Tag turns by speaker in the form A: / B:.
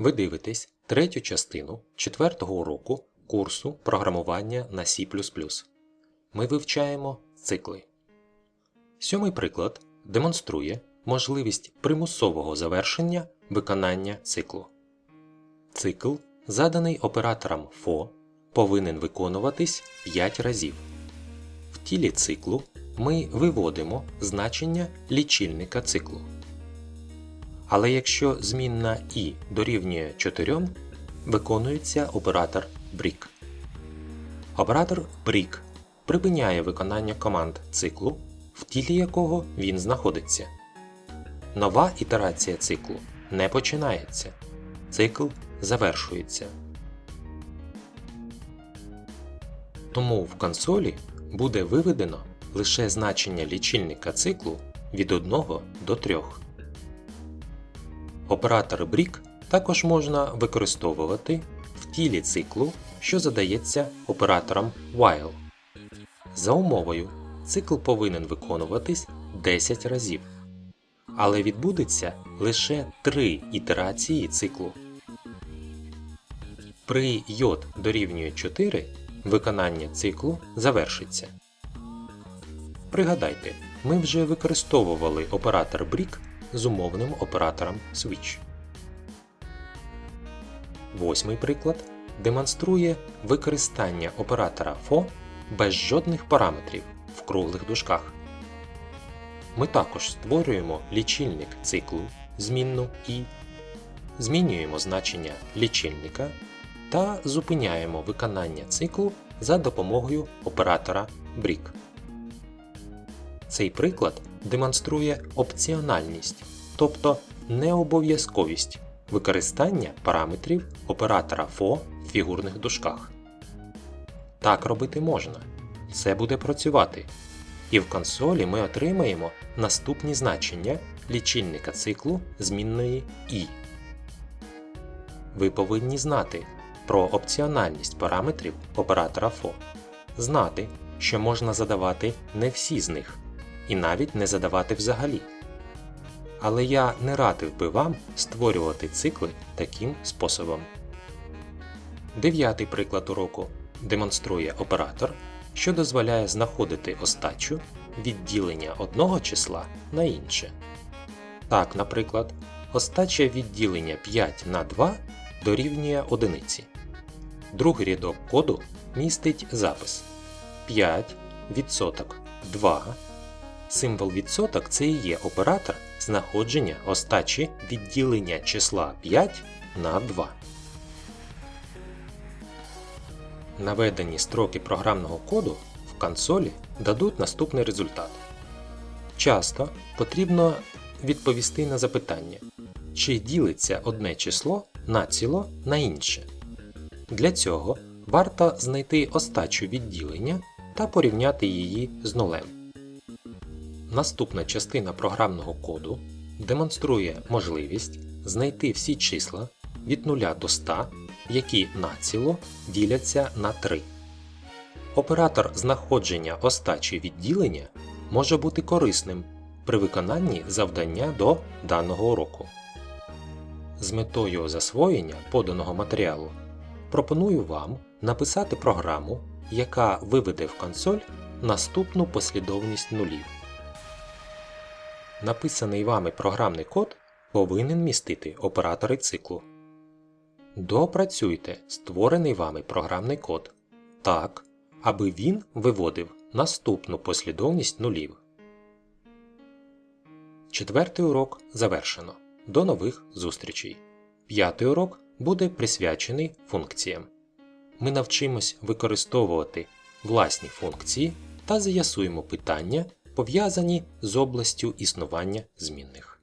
A: Ви дивитесь третю частину четвертого уроку курсу програмування на C++. Ми вивчаємо цикли. Сьомий приклад демонструє можливість примусового завершення виконання циклу. Цикл, заданий оператором FO, повинен виконуватись 5 разів. В тілі циклу ми виводимо значення лічильника циклу. Але якщо змінна і дорівнює 4, виконується оператор BRIC. Оператор BRIC припиняє виконання команд циклу, в тілі якого він знаходиться. Нова ітерація циклу не починається. Цикл завершується. Тому в консолі буде виведено лише значення лічильника циклу від 1 до 3. Оператор BRIC також можна використовувати в тілі циклу, що задається оператором while. За умовою, цикл повинен виконуватись 10 разів, але відбудеться лише 3 ітерації циклу. При j дорівнює 4 виконання циклу завершиться. Пригадайте, ми вже використовували оператор BRIC з умовним оператором switch. Восьмий приклад демонструє використання оператора FO без жодних параметрів в круглих дужках. Ми також створюємо лічильник циклу змінну i, змінюємо значення лічильника та зупиняємо виконання циклу за допомогою оператора BRIC. Цей приклад демонструє опціональність, тобто необов'язковість використання параметрів оператора FO в фігурних дужках. Так робити можна. Це буде працювати. І в консолі ми отримаємо наступні значення лічильника циклу змінної i. Ви повинні знати про опціональність параметрів оператора FO, знати, що можна задавати не всі з них, і навіть не задавати взагалі. Але я не радив би вам створювати цикли таким способом. Дев'ятий приклад уроку демонструє оператор, що дозволяє знаходити остачу відділення одного числа на інше. Так, наприклад, остача відділення 5 на 2 дорівнює одиниці. Другий рядок коду містить запис 5 відсоток 2. Символ відсоток це і є оператор знаходження остачі відділення числа 5 на 2. Наведені строки програмного коду в консолі дадуть наступний результат. Часто потрібно відповісти на запитання, чи ділиться одне число націло на інше. Для цього варто знайти остачу відділення та порівняти її з нулем. Наступна частина програмного коду демонструє можливість знайти всі числа від 0 до 100, які націло діляться на 3. Оператор знаходження остачі відділення може бути корисним при виконанні завдання до даного уроку. З метою засвоєння поданого матеріалу пропоную вам написати програму, яка виведе в консоль наступну послідовність нулів. Написаний вами програмний код повинен містити оператори циклу. Доопрацюйте створений вами програмний код так, аби він виводив наступну послідовність нулів. Четвертий урок завершено. До нових зустрічей. П'ятий урок буде присвячений функціям. Ми навчимось використовувати власні функції та з'ясуємо питання, пов'язані з областю існування змінних.